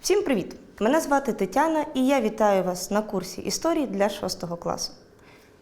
Всім привіт! Мене звати Тетяна і я вітаю вас на курсі історії для 6 класу.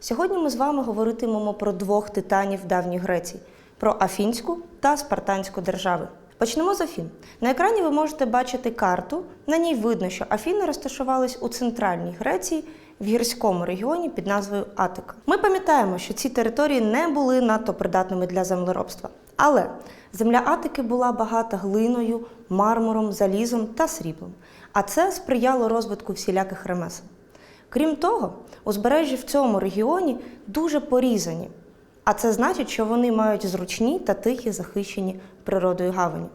Сьогодні ми з вами говоритимемо про двох титанів давньої Греції про Афінську та Спартанську держави. Почнемо з Афін. На екрані ви можете бачити карту. На ній видно, що Афіни розташувались у центральній Греції в гірському регіоні під назвою Атика. Ми пам'ятаємо, що ці території не були надто придатними для землеробства. Але земля Атики була багата глиною, мармуром, залізом та сріблом. А це сприяло розвитку всіляких ремесел. Крім того, узбережжя в цьому регіоні дуже порізані, а це значить, що вони мають зручні та тихі захищені природою гавані.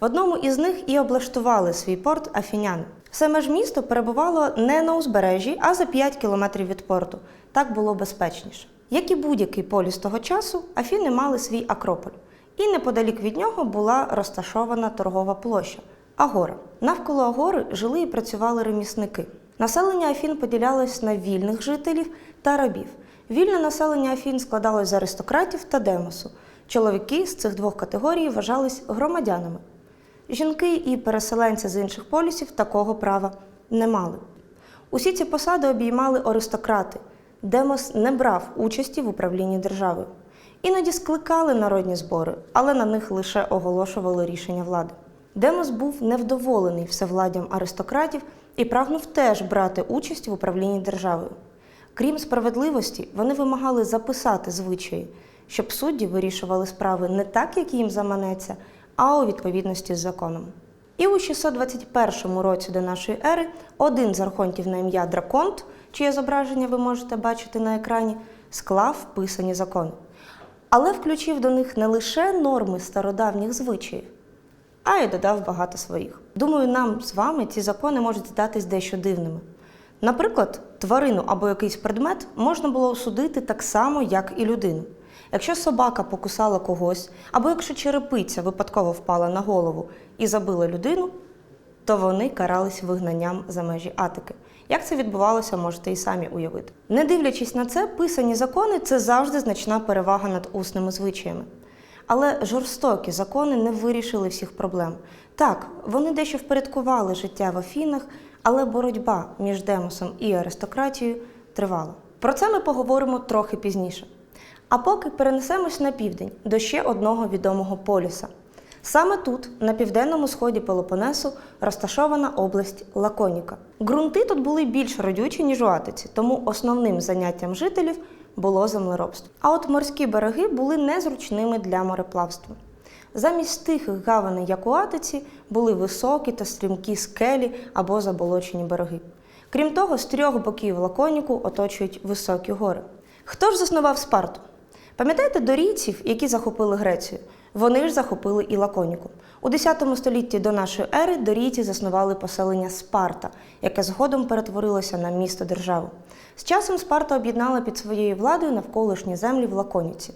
В одному із них і облаштували свій порт афіняни. Саме ж місто перебувало не на узбережжі, а за 5 кілометрів від порту. Так було безпечніше. Як і будь-який поліс того часу, Афіни мали свій Акрополь, і неподалік від нього була розташована торгова площа Агора. Навколо Агори жили і працювали ремісники. Населення Афін поділялось на вільних жителів та рабів. Вільне населення Афін складалось з аристократів та демосу. Чоловіки з цих двох категорій вважались громадянами. Жінки і переселенці з інших полісів такого права не мали. Усі ці посади обіймали аристократи. Демос не брав участі в управлінні державою. Іноді скликали народні збори, але на них лише оголошували рішення влади. Демос був невдоволений всевладдям аристократів і прагнув теж брати участь в управлінні державою. Крім справедливості, вони вимагали записати звичаї, щоб судді вирішували справи не так, як їм заманеться, а у відповідності з законом. І у 621 році до нашої ери один з архонтів на ім'я Драконт, чиє зображення ви можете бачити на екрані, склав писані закони. Але включив до них не лише норми стародавніх звичаїв, а й додав багато своїх. Думаю, нам з вами ці закони можуть здатись дещо дивними. Наприклад, тварину або якийсь предмет можна було осудити так само, як і людину. Якщо собака покусала когось, або якщо черепиця випадково впала на голову і забила людину, то вони карались вигнанням за межі Атики. Як це відбувалося, можете і самі уявити. Не дивлячись на це, писані закони це завжди значна перевага над усними звичаями. Але жорстокі закони не вирішили всіх проблем. Так, вони дещо впорядкували життя в Афінах, але боротьба між демосом і аристократією тривала. Про це ми поговоримо трохи пізніше. А поки перенесемось на південь до ще одного відомого полюса. Саме тут, на південному сході Пелопонесу, розташована область Лаконіка. Ґрунти тут були більш родючі, ніж у Атиці, тому основним заняттям жителів було землеробство. А от морські береги були незручними для мореплавства. Замість тихих гаваней, як у Атиці, були високі та стрімкі скелі або заболочені береги. Крім того, з трьох боків лаконіку оточують високі гори. Хто ж заснував Спарту? Пам'ятаєте дорійців, які захопили Грецію? Вони ж захопили і Лаконіку. У 10 столітті до нашої ери дорійці заснували поселення Спарта, яке згодом перетворилося на місто державу. З часом Спарта об'єднала під своєю владою навколишні землі в Лаконіці.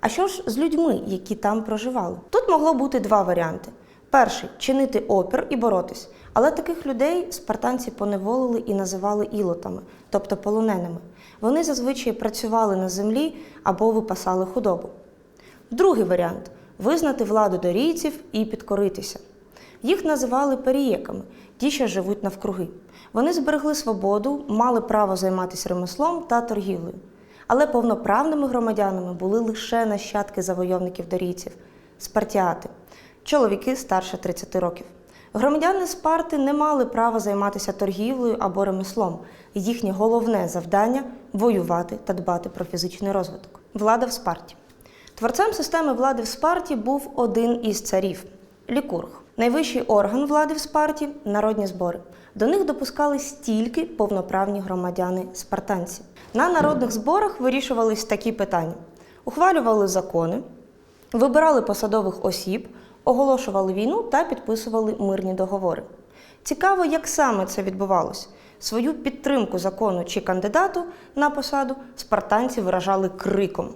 А що ж з людьми, які там проживали? Тут могло бути два варіанти: перший чинити опір і боротись. Але таких людей спартанці поневолили і називали ілотами, тобто полоненими. Вони зазвичай працювали на землі або випасали худобу. Другий варіант визнати владу дорійців і підкоритися. Їх називали перієками, ті, що живуть навкруги. Вони зберегли свободу, мали право займатися ремеслом та торгівлею. Але повноправними громадянами були лише нащадки завойовників дорійців спартіати, чоловіки старше 30 років. Громадяни Спарти не мали права займатися торгівлею або ремеслом. Їхнє головне завдання воювати та дбати про фізичний розвиток. Влада в Спарті. Творцем системи влади в Спарті був один із царів лікург. Найвищий орган влади в Спарті народні збори. До них допускались тільки повноправні громадяни спартанці. На народних зборах вирішувались такі питання: ухвалювали закони, вибирали посадових осіб, оголошували війну та підписували мирні договори. Цікаво, як саме це відбувалось. Свою підтримку закону чи кандидату на посаду спартанці виражали криком.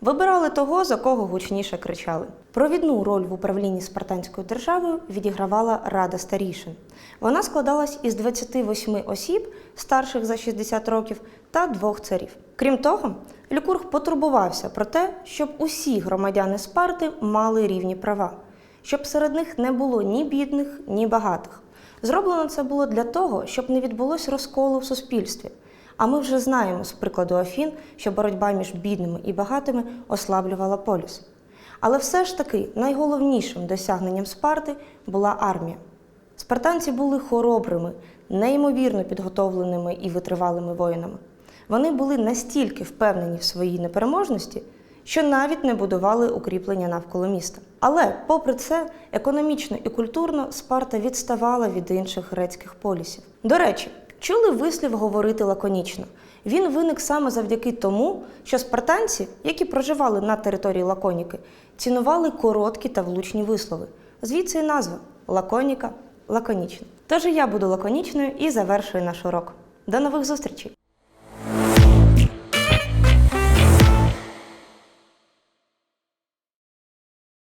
Вибирали того, за кого гучніше кричали. Провідну роль в управлінні спартанською державою відігравала Рада старішин. Вона складалась із 28 осіб, старших за 60 років, та двох царів. Крім того, Лікург потурбувався про те, щоб усі громадяни Спарти мали рівні права, щоб серед них не було ні бідних, ні багатих. Зроблено це було для того, щоб не відбулось розколу в суспільстві. А ми вже знаємо з прикладу Афін, що боротьба між бідними і багатими ослаблювала поліс. Але все ж таки найголовнішим досягненням Спарти була армія. Спартанці були хоробрими, неймовірно підготовленими і витривалими воїнами. Вони були настільки впевнені в своїй непереможності, що навіть не будували укріплення навколо міста. Але, попри це, економічно і культурно Спарта відставала від інших грецьких полісів. До речі, чули вислів говорити лаконічно. Він виник саме завдяки тому, що спартанці, які проживали на території Лаконіки, цінували короткі та влучні вислови. Звідси і назва лаконіка, лаконічна. Тож я буду лаконічною і завершую наш урок. До нових зустрічей!